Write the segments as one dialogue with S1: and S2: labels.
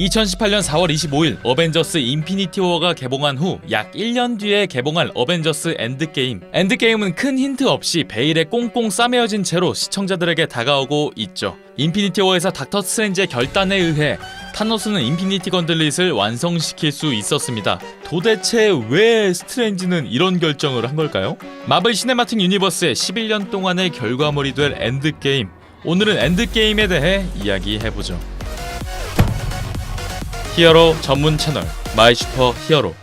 S1: 2018년 4월 25일 어벤져스 인피니티 워가 개봉한 후 약 1년 뒤에 개봉할 어벤져스 엔드게임. 엔드게임은 큰 힌트 없이 베일에 꽁꽁 싸매어진 채로 시청자들에게 다가오고 있죠. 인피니티 워에서 닥터 스트레인지의 결단에 의해 타노스는 인피니티 건들릿을 완성시킬 수 있었습니다. 도대체 왜 스트레인지는 이런 결정을 한 걸까요? 마블 시네마틱 유니버스의 11년 동안의 결과물이 될 엔드게임. 오늘은 엔드게임에 대해 이야기해보죠. 히어로 전문 채널 마이 슈퍼 히어로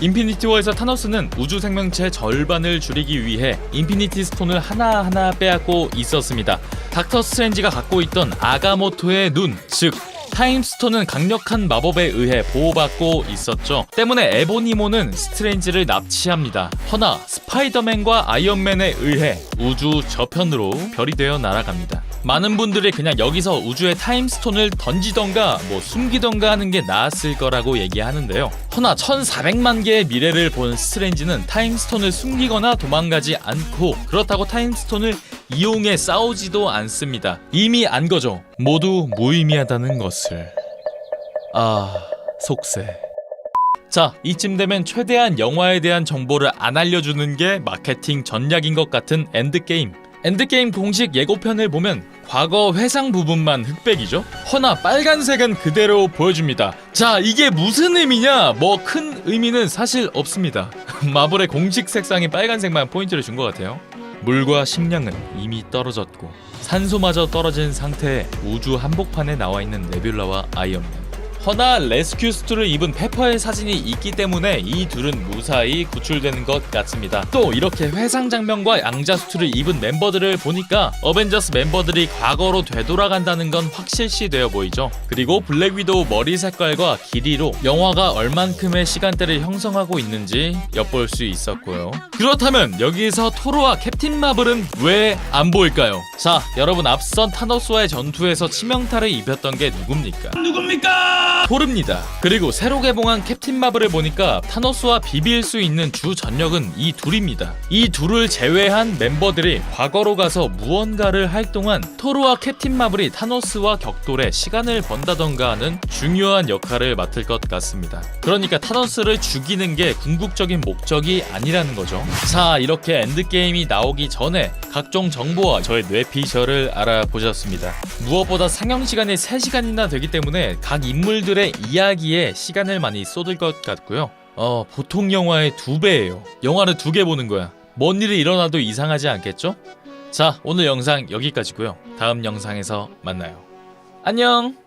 S1: 인피니티 워에서 타노스는 우주 생명체 절반을 줄이기 위해 인피니티 스톤을 하나하나 빼앗고 있었습니다. 닥터 스트레인지가 갖고 있던 아가모토의 눈, 즉 타임스톤은 강력한 마법에 의해 보호받고 있었죠. 때문에 에보니모는 스트레인지를 납치합니다. 허나 스파이더맨과 아이언맨에 의해 우주 저편으로 별이 되어 날아갑니다. 많은 분들이 그냥 여기서 우주에 타임스톤을 던지던가 뭐 숨기던가 하는 게 나았을 거라고 얘기하는데요. 허나 1400만 개의 미래를 본 스트레인지는 타임스톤을 숨기거나 도망가지 않고 그렇다고 타임스톤을 이용해 싸우지도 않습니다. 이미 안 거죠. 모두 무의미하다는 것을. 아, 속세. 자, 이쯤 되면 최대한 영화에 대한 정보를 안 알려주는 게 마케팅 전략인 것 같은 엔드게임. 엔드게임 공식 예고편을 보면 과거 회상 부분만 흑백이죠? 허나 빨간색은 그대로 보여줍니다. 자, 이게 무슨 의미냐? 뭐 큰 의미는 사실 없습니다. 마블의 공식 색상이 빨간색만 포인트를 준 것 같아요. 물과 식량은 이미 떨어졌고 산소마저 떨어진 상태에 우주 한복판에 나와 있는 네뷸라와 아이언맨. 허나 레스큐 수트를 입은 페퍼의 사진이 있기 때문에 이 둘은 무사히 구출되는 것 같습니다. 또 이렇게 회상 장면과 양자 수트를 입은 멤버들을 보니까 어벤져스 멤버들이 과거로 되돌아간다는 건 확실시 되어 보이죠. 그리고 블랙 위도우 머리 색깔과 길이로 영화가 얼만큼의 시간대를 형성하고 있는지 엿볼 수 있었고요. 그렇다면 여기서 토로와 캡틴 마블은 왜 안 보일까요? 자, 여러분 앞선 타노스와의 전투에서 치명타를 입혔던 게 누굽니까? 토르입니다. 그리고 새로 개봉한 캡틴 마블을 보니까 타노스와 비빌 수 있는 주 전력은 이 둘입니다. 이 둘을 제외한 멤버들이 과거로 가서 무언가를 할 동안 토르와 캡틴 마블이 타노스와 격돌에 시간을 번다던가 하는 중요한 역할을 맡을 것 같습니다. 그러니까 타노스를 죽이는 게 궁극적인 목적이 아니라는 거죠. 자, 이렇게 엔드게임이 나오기 전에 각종 정보와 저의 뇌피셜을 알아보셨습니다. 무엇보다 상영 시간이 3시간이나 되기 때문에 각 인물들의 이야기에 시간을 많이 쏟을 것 같고요. 어, 보통 영화의 두 배예요. 영화를 두개 보는 거야. 뭔 일이 일어나도 이상하지 않겠죠? 자, 오늘 영상 여기까지고요. 다음 영상에서 만나요. 안녕.